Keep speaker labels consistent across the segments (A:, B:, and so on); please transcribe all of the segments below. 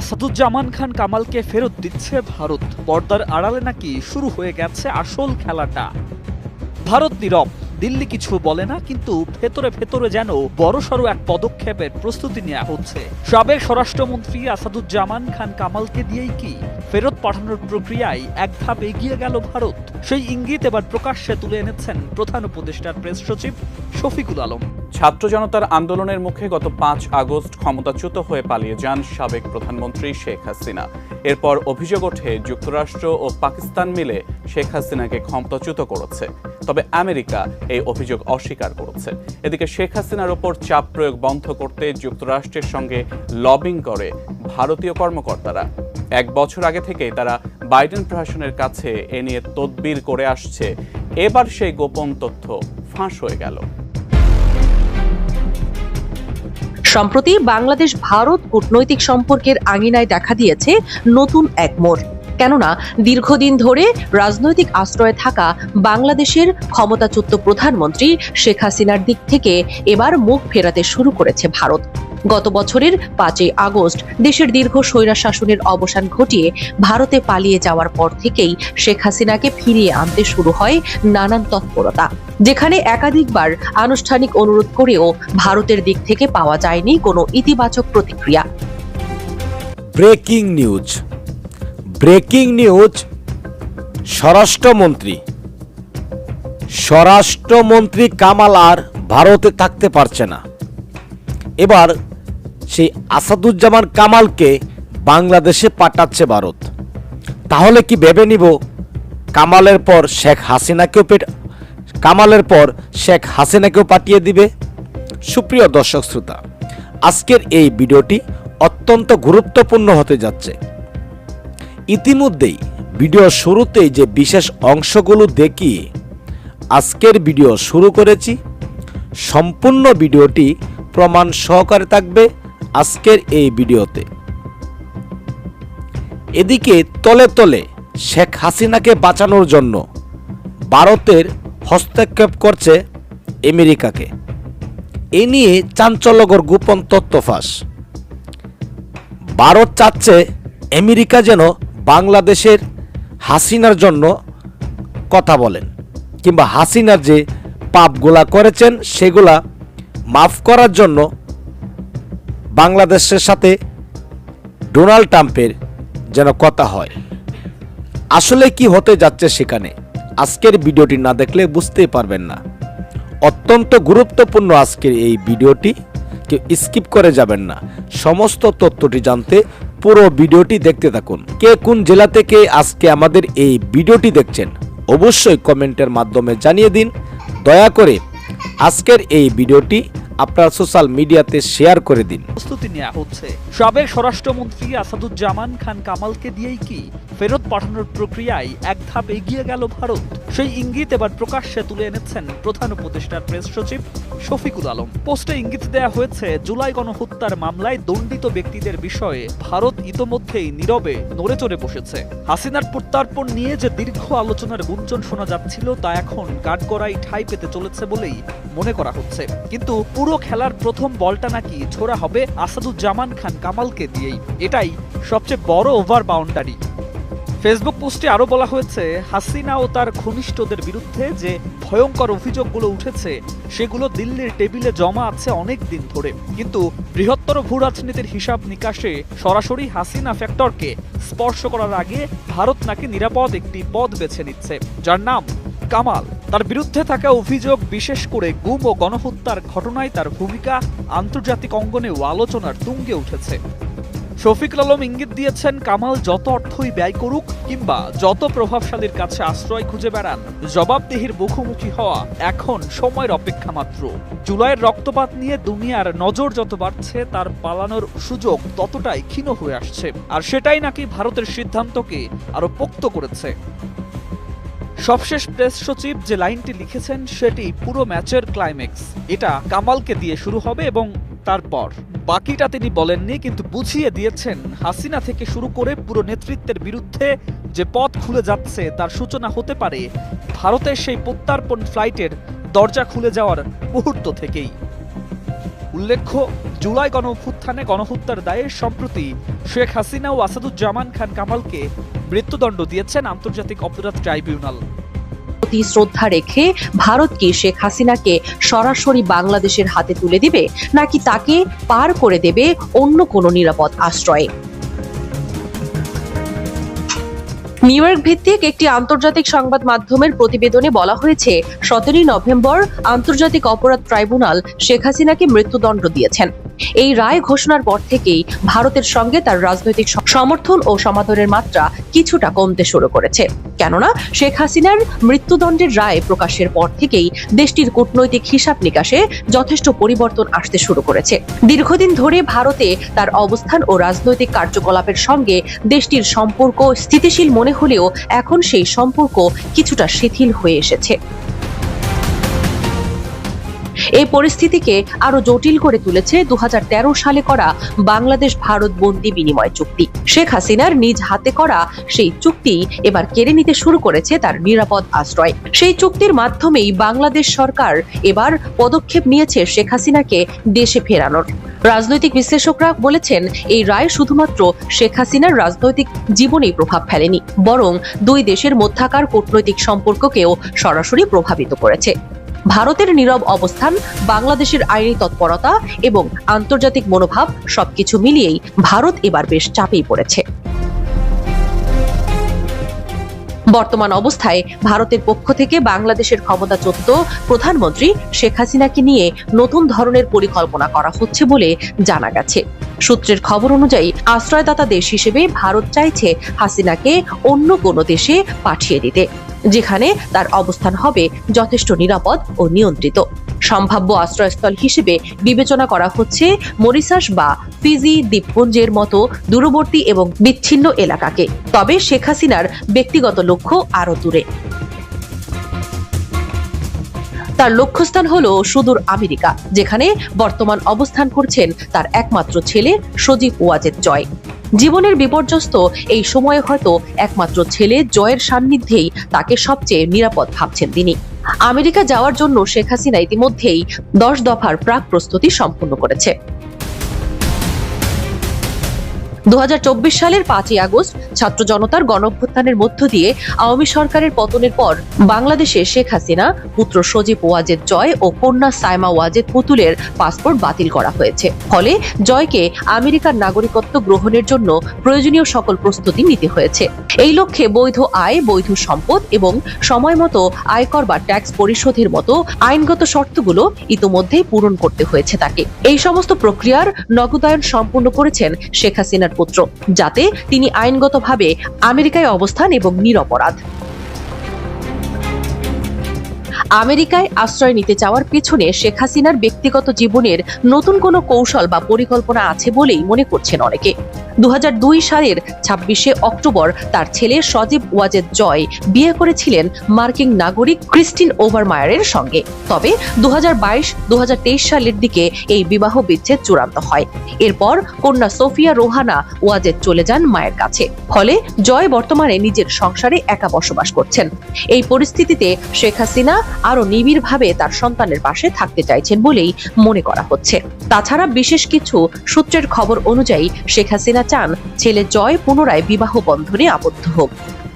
A: আসাদুজ্জামান খান কামালকে ফেরত দিচ্ছে ভারত। পর্দার আড়ালে নাকি শুরু হয়ে গেছে আসল খেলাটা। ভারত নীরব, দিল্লি কিছু বলে না, কিন্তু ভেতরে ভেতরে যেন বড়সড় এক পদক্ষেপের প্রস্তুতি নেওয়া হচ্ছে। সাবেক স্বরাষ্ট্রমন্ত্রী আসাদুজ্জামান খান কামালকে দিয়েই কি ফেরত পাঠানোর প্রক্রিয়ায় এক ধাপ এগিয়ে গেল ভারত? সেই ইঙ্গিত এবার প্রকাশ্যে তুলে এনেছেন প্রধান উপদেষ্টার প্রেস সচিব শফিকুল আলম।
B: ছাত্র জনতার আন্দোলনের মুখে গত পাঁচ আগস্ট ক্ষমতাচ্যুত হয়ে পালিয়ে যান সাবেক প্রধানমন্ত্রী শেখ হাসিনা। এরপর অভিযোগ ওঠে যুক্তরাষ্ট্র ও পাকিস্তান মিলে শেখ হাসিনাকে ক্ষমতাচ্যুত করেছে। তবে আমেরিকা এই অভিযোগ অস্বীকার করেছে। এদিকে শেখ হাসিনার ওপর চাপ প্রয়োগ বন্ধ করতে যুক্তরাষ্ট্রের সঙ্গে লবিং করে ভারতীয় কর্মকর্তারা। এক বছর আগে থেকেই তারা বাইডেন প্রশাসনের কাছে এ নিয়ে তদবির করে আসছে। এবার সেই গোপন তথ্য ফাঁস হয়ে গেল।
C: সম্প্রতি বাংলাদেশ, ভারত কূটনৈতিক সম্পর্কের আঙিনায় দেখা দিয়েছে নতুন এক মোড়। কেননা, দীর্ঘদিন ধরে রাজনৈতিক আশ্রয়ে থাকা বাংলাদেশের ক্ষমতাচ্যুত প্রধানমন্ত্রী শেখ হাসিনার দিক থেকে এবার মুখ ফেরাতে শুরু করেছে ভারত। গত বছরের পাঁচই আগস্ট দেশের দীর্ঘ স্বৈরা শাসনের অবসান ঘটিয়ে ভারতে পালিয়ে যাওয়ার পর থেকেই শেখ হাসিনাকে ফিরিয়ে আনতে শুরু হয় নানান তৎপরতা, যেখানে একাধিকবার আনুষ্ঠানিক অনুরোধ করেও ভারতের দিক থেকে পাওয়া যায়নি কোনো ইতিবাচক প্রতিক্রিয়া।
D: Breaking news. ব্রেকিং নিউজ, স্বরাষ্ট্রমন্ত্রী। স্বরাষ্ট্রমন্ত্রী কামাল আর ভারতে থাকতে পারছে না। এবার সেই আসাদুজ্জামান কামালকে বাংলাদেশে পাঠাচ্ছে ভারত। তাহলে কি ভেবে নিব কামালের পর শেখ হাসিনাকেও পেট কামালের পর শেখ হাসিনাকেও পাঠিয়ে দিবে? সুপ্রিয় দর্শক শ্রোতা, আজকের এই ভিডিওটি অত্যন্ত গুরুত্বপূর্ণ হতে যাচ্ছে। ইতিমধ্যেই ভিডিও শুরুতেই যে বিশেষ অংশগুলো দেখিয়ে আজকের ভিডিও শুরু করেছি, সম্পূর্ণ ভিডিওটি প্রমাণ সহকারে থাকবে আজকের এই ভিডিওতে। এদিকে তলে তলে শেখ হাসিনাকে বাঁচানোর জন্য ভারতের হস্তক্ষেপ করছে আমেরিকাকে। এ নিয়ে চাঞ্চল্যকর গোপন তথ্য ফাঁস। ভারত চাচ্ছে আমেরিকা যেন বাংলাদেশের হাসিনার জন্য কথা বলেন কিংবা হাসিনার যে পাপগুলা করেছেন সেগুলা মাফ করার জন্য বাংলাদেশের সাথে ডোনাল্ড ট্রাম্পের যেন কথা হয়। আসলে কি হতে যাচ্ছে সেখানে? আজকের ভিডিওটি না দেখলে বুঝতেই পারবেন না। অত্যন্ত গুরুত্বপূর্ণ আজকের এই ভিডিওটি। কেউ স্কিপ করে যাবেন না। সমস্ত তথ্যটি জানতে পুরো ভিডিওটি দেখতে থাকুন। কে কোন জেলা থেকে আজকে আমাদের এই ভিডিওটি দেখছেন, অবশ্যই কমেন্টের মাধ্যমে জানিয়ে দিন। দয়া করে আজকের এই ভিডিওটি আপনার সোশ্যাল মিডিয়াতে শেয়ার করে দিন।
A: প্রস্তুতি নেওয়া হচ্ছে। সাবেক স্বরাষ্ট্রমন্ত্রী আসাদুজ্জামান খান কামালকে দিয়েই কি ফেরত পাঠানোর প্রক্রিয়ায় এক ধাপ এগিয়ে গেল ভারত? সেই ইঙ্গিত এবার প্রকাশ্যে তুলে এনেছেন প্রধান উপদেষ্টার প্রেস সচিব শফিকুল আলম। পোস্টে ইঙ্গিত দেয়া হয়েছে, জুলাই গণহত্যার মামলায় দণ্ডিত ব্যক্তিদের বিষয়ে ভারত ইতোমধ্যেই নীরবে নড়ে চড়ে বসেছে। হাসিনার প্রত্যার্পণ নিয়ে যে দীর্ঘ আলোচনার গুঞ্জন শোনা যাচ্ছিল, তা এখন কাঠগড়াই ঠাই পেতে চলেছে বলেই মনে করা হচ্ছে। কিন্তু পুরো খেলার প্রথম বলটা নাকি ছোড়া হবে আসাদুজ্জামান খান কামালকে দিয়েই। এটাই সবচেয়ে বড় ওভার বাউন্ডারি। ফেসবুক পোস্টে আরও বলা হয়েছে, হাসিনা ও তার ঘনিষ্ঠদের বিরুদ্ধে যে ভয়ঙ্কর অভিযোগগুলো উঠেছে, সেগুলো দিল্লির টেবিলে জমা আছে অনেক দিন ধরে। কিন্তু বৃহত্তর ভূ রাজনীতির হিসাব নিকাশে সরাসরি হাসিনা ফ্যাক্টরকে স্পর্শ করার আগে ভারত নাকি নিরাপদ একটি পদ বেছে নিচ্ছে। যার নাম কামাল। তার বিরুদ্ধে থাকা অভিযোগ বিশেষ করে গুম ও গণহত্যার ঘটনায় তার ভূমিকা আন্তর্জাতিক অঙ্গনেও আলোচনার তুঙ্গে উঠেছে। শফিকুল আলম ইঙ্গিত দিয়েছেন, কামাল যত অর্থই ব্যয় করুক কিংবা যত প্রভাবশালীর কাছে আশ্রয় খুঁজে বেড়ান, জবাবদিহির মুখোমুখি হওয়া এখন সময়ের অপেক্ষা মাত্র। জুলাইয়ের রক্তপাত নিয়ে দুনিয়ার নজর যত বাড়ছে, তার পালানোর সুযোগ ততটাই ক্ষীণ হয়ে আসছে। আর সেটাই নাকি ভারতের সিদ্ধান্তকে আরও পোক্ত করেছে। সবশেষ প্রেস সচিব যে লাইনটি লিখেছেন, সেটি পুরো ম্যাচের ক্লাইম্যাক্স এটা কামালকে দিয়ে শুরু হবে এবং তারপর। বাকিটা তিনি বলেননি, কিন্তু বুঝিয়ে দিয়েছেন, হাসিনা থেকে শুরু করে পুরো নেতৃত্বের বিরুদ্ধে যে পথ খুলে যাচ্ছে, তার সূচনা হতে পারে ভারতের সেই প্রত্যার্পণ ফ্লাইটের দরজা খুলে যাওয়ার মুহূর্ত থেকেই। উল্লেখ্য, জুলাই গণঅভ্যুত্থানে গণহত্যার দায়ে সম্প্রতি শেখ হাসিনা ও আসাদুজ্জামান খান কামালকে মৃত্যুদণ্ড দিয়েছেন আন্তর্জাতিক অপরাধ ট্রাইব্যুনাল।
C: প্রতি শ্রদ্ধা রেখে ভারত কি শেখ হাসিনাকে সরাসরি বাংলাদেশের হাতে তুলে দিবে, নাকি তাকে পার করে দেবে অন্য কোনো নিরাপদ আশ্রয়ে? নিউ ইয়র্ক ভিত্তিক একটি আন্তর্জাতিক সংবাদ মাধ্যমের প্রতিবেদনে বলা হয়েছে, সতেরোই নভেম্বর আন্তর্জাতিক অপরাধ ট্রাইব্যুনাল শেখ হাসিনাকে মৃত্যুদণ্ড দিয়েছেন। এই রায় ঘোষণার পর থেকেই ভারতের সঙ্গে তার রাজনৈতিক সমর্থন ও সমাদরের মাত্রা কিছুটা কমতে শুরু করেছে। কেননা, শেখ হাসিনার মৃত্যুদণ্ডের রায় প্রকাশের পর থেকেই দেশটির কূটনৈতিক হিসাব নিকাশে যথেষ্ট পরিবর্তন আসতে শুরু করেছে। দীর্ঘদিন ধরে ভারতে তার অবস্থান ও রাজনৈতিক কার্যকলাপের সঙ্গে দেশটির সম্পর্ক স্থিতিশীল মনে হলেও এখন সেই সম্পর্ক কিছুটা শিথিল হয়ে এসেছে। এই পরিস্থিতিকে আরও জটিল করে তুলেছে দু সালে করা বাংলাদেশ ভারত বন্দি বিনিময় চুক্তি। শেখ হাসিনার নিজ হাতে করা সেই চুক্তি এবার কেড়ে নিতে শুরু করেছে তার নিরাপদ আশ্রয়। সেই চুক্তির মাধ্যমেই বাংলাদেশ সরকার এবার পদক্ষেপ নিয়েছে শেখ হাসিনাকে দেশে ফেরানোর। রাজনৈতিক বিশ্লেষকরা বলেছেন, এই রায় শুধুমাত্র শেখ হাসিনার রাজনৈতিক জীবনেই প্রভাব ফেলেনি, বরং দুই দেশের মধ্যাকার কূটনৈতিক সম্পর্ককেও সরাসরি প্রভাবিত করেছে। ভারতের নীরব অবস্থান, বাংলাদেশের আইনি তৎপরতা এবং আন্তর্জাতিক মনোভাব সবকিছু মিলিয়েই ভারত এবার বেশ চাপেই পড়েছে। বর্তমান অবস্থায় ভারতের পক্ষ থেকে বাংলাদেশের ক্ষমতাচ্যুত প্রধানমন্ত্রী শেখ হাসিনাকে নিয়ে নতুন ধরনের পরিকল্পনা করা হচ্ছে বলে জানা গেছে। সূত্রের খবর অনুযায়ী আশ্রয়দাতা দেশ হিসেবে ভারত চাইছে হাসিনাকে অন্য কোনো দেশে পাঠিয়ে দিতে। যেখানে তার অবস্থান হবে যথেষ্ট নিরাপদ ও নিয়ন্ত্রিত। সম্ভাব্য আশ্রয়স্থল হিসেবে বিবেচনা করা হচ্ছে মরিসাস বা ফিজি দ্বীপপুঞ্জের মতো দূরবর্তী এবং বিচ্ছিন্ন এলাকাকে। তবে শেখ হাসিনার ব্যক্তিগত লক্ষ্য আরও দূরে। তার লক্ষ্যস্থান হলো সুদূর আমেরিকা, যেখানে বর্তমান অবস্থান করছেন তার একমাত্র ছেলে সজীব ওয়াজেদ জয়। জীবনের বিপর্যস্ত, এই সময়ে হয়তো একমাত্র ছেলে জয়ের সান্নিধ্যেই তাকে সবচেয়ে নিরাপদ ভাবছেন তিনি। আমেরিকা যাওয়ার জন্য শেখ হাসিনা ইতিমধ্যেই দশ দফার প্রাক প্রস্তুতি সম্পন্ন করেছে। দু হাজার চব্বিশ সালের পাঁচই আগস্ট ছাত্র জনতার গণঅভ্যুত্থানের মধ্য দিয়ে আওয়ামী সরকারের পতনের পর বাংলাদেশে শেখ হাসিনা, পুত্র সজীব ওয়াজেদ জয় ও কন্যা সাইমা ওয়াজেদ পুতুলের পাসপোর্ট বাতিল করা হয়েছে। ফলে জয়কে আমেরিকার নাগরিকত্ব গ্রহণের জন্য প্রয়োজনীয় সকল প্রস্তুতি নিতে হয়েছে। এই লক্ষ্যে বৈধ আয়, বৈধ সম্পদ এবং সময় মতো আয়কর বা ট্যাক্স পরিশোধের মতো আইনগত শর্তগুলো ইতোমধ্যেই পূরণ করতে হয়েছে তাকে। এই সমস্ত প্রক্রিয়ার নগদায়ন সম্পূর্ণ করেছেন শেখ হাসিনার পুত্র যাতে তিনি আইনগতভাবে আমেরিকায় অবস্থান এবং নিরপরাধ। আমেরিকায় আশ্রয় নিতে চাওয়ার পেছনে শেখ হাসিনার ব্যক্তিগত জীবনের নতুন কোনো কৌশল বা পরিকল্পনা আছে বলেই মনে করছেন অনেকে। দু হাজার দুই সালের ছাব্বিশে অক্টোবর তার ছেলে সজীব ওয়াজেদ জয় বিয়ে করেছিলেন মার্কিন নাগরিক ক্রিস্টিন ওভারমায়ারের সঙ্গে। তবে দু হাজার সালের দিকে এই বিবাহ বিচ্ছেদ চূড়ান্ত হয়। এরপর কন্যা সোফিয়া রোহানা ওয়াজেদ চলে যান মায়ের কাছে। ফলে জয় বর্তমানে নিজের সংসারে একা বসবাস করছেন। এই পরিস্থিতিতে শেখ হাসিনা আরও নিবিড়ভাবে তার সন্তানের পাশে থাকতে চাইছেন বলেই মনে করা হচ্ছে। তাছাড়া বিশেষ কিছু সূত্রের খবর অনুযায়ী শেখ হাসিনা চান ছেলে জয় পুনরায় বিবাহ বন্ধনে আবদ্ধ হোক।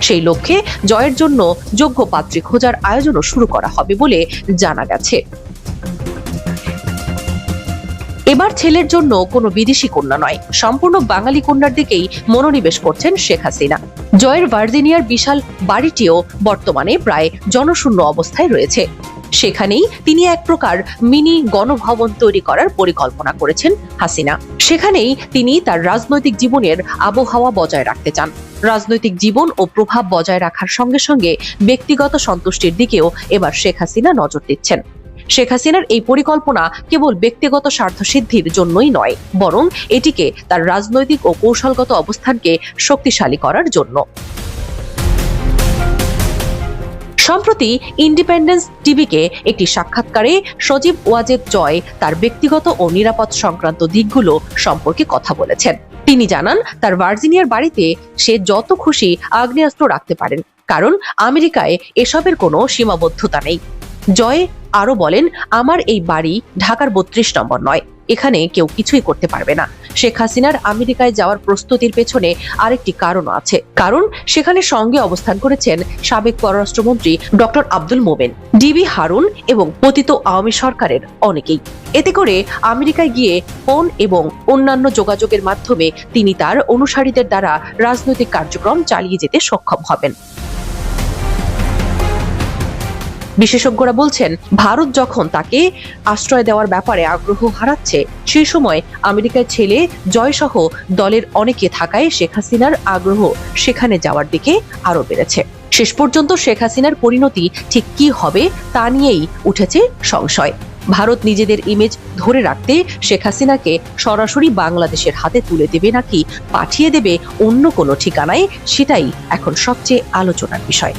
C: সেই লক্ষ্যে জয়ের জন্য যোগ্য পাত্রী খোঁজার আয়োজনও শুরু করা হবে বলে জানা গেছে। এবার ছেলের জন্য কোনো বিদেশি কন্যা নয়। সম্পূর্ণ বাঙালি কন্যার দিকেই মনোনিবেশ করছেন শেখ হাসিনা। জয়ের ভার্জিনিয়ার বিশাল বাড়িটিও বর্তমানে প্রায় জনশূন্য অবস্থায় রয়েছে। সেখানেই তিনি এক প্রকার মিনি গণভবন তৈরি করার পরিকল্পনা করেছেন হাসিনা। সেখানেই তিনি তার রাজনৈতিক জীবনের আবহাওয়া বজায় রাখতে চান। রাজনৈতিক জীবন ও প্রভাব বজায় রাখার সঙ্গে সঙ্গে ব্যক্তিগত সন্তুষ্টির দিকেও এবার শেখ হাসিনা নজর দিচ্ছেন। শেখ হাসিনার এই পরিকল্পনা কেবল ব্যক্তিগত স্বার্থ সিদ্ধির জন্যই নয়, বরং এটিকে তার রাজনৈতিক ও কৌশলগত অবস্থানকে শক্তিশালী করার জন্য। সম্প্রতি ইন্ডিপেন্ডেন্স টিভিকে একটি সাক্ষাৎকারে সজীব ওয়াজেদ জয় তার ব্যক্তিগত ও নিরাপদ সংক্রান্ত দিকগুলো সম্পর্কে কথা বলেছেন। তিনি জানান, তার ভার্জিনিয়ার বাড়িতে সে যত খুশি আগ্নেয়াস্ত্র রাখতে পারেন, কারণ আমেরিকায় এসবের কোনো সীমাবদ্ধতা নেই। জয় আরও বলেন, আমার এই বাড়ি ঢাকার বত্রিশ নম্বর নয়। এখানে কেউ কিছুই করতে পারবে না। শেখ হাসিনার আমেরিকায় যাওয়ার প্রস্তুতির পেছনে আরেকটি কারণও আছে। কারণ, সেখানে সঙ্গে অবস্থান করেছেন সাবেক পররাষ্ট্রমন্ত্রী ডক্টর আব্দুল মোমেন ডিবি হারুন এবং পতিত আওয়ামী সরকারের অনেকেই। এতে করে আমেরিকায় গিয়ে ফোন এবং অন্যান্য যোগাযোগের মাধ্যমে তিনি তার অনুসারীদের দ্বারা রাজনৈতিক কার্যক্রম চালিয়ে যেতে সক্ষম হবেন। বিশেষজ্ঞরা বলছেন, ভারত যখন তাকে আশ্রয় দেওয়ার ব্যাপারে আগ্রহ হারাচ্ছে, সেই সময় আমেরিকার ছেলে জয়সহ দলের অনেকে থাকায় শেখ হাসিনার আগ্রহ সেখানে যাওয়ার দিকে আরও বেড়েছে। শেষ পর্যন্ত শেখ হাসিনার পরিণতি ঠিক কি হবে তা নিয়েই উঠেছে সংশয়। ভারত নিজেদের ইমেজ ধরে রাখতে শেখ হাসিনাকে সরাসরি বাংলাদেশের হাতে তুলে দেবে নাকি পাঠিয়ে দেবে অন্য কোনো ঠিকানায়, সেটাই এখন সবচেয়ে আলোচনার বিষয়।